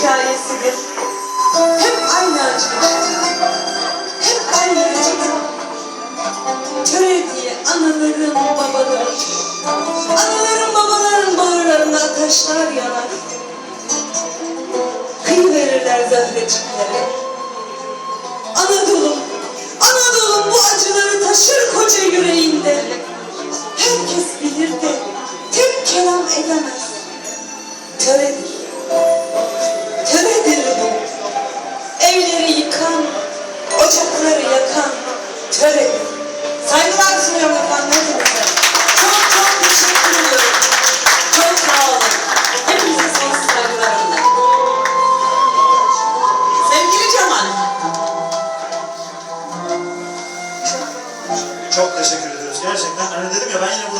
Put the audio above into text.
hikayesidir. Hep aynı acı. Hep aynı acı. Töre diye anaların, babaların, anaların, babaların bağırlarında taşlar yanar. Kıyıverirler zahreçiklere. Anadolu'm, Anadolu'm bu acıları taşır koca yüreğinde. Herkes bilir de tek kelam edemez. Töredir ocakları yakan töredir. Saygılar sunuyorum efendim. Çok çok teşekkür ediyorum. Çok sağ olun. Hepinize sonsuz saygılarımla. Sevgili Cemal. Çok teşekkür ediyoruz. Gerçekten hani dedim ya ben yine burada.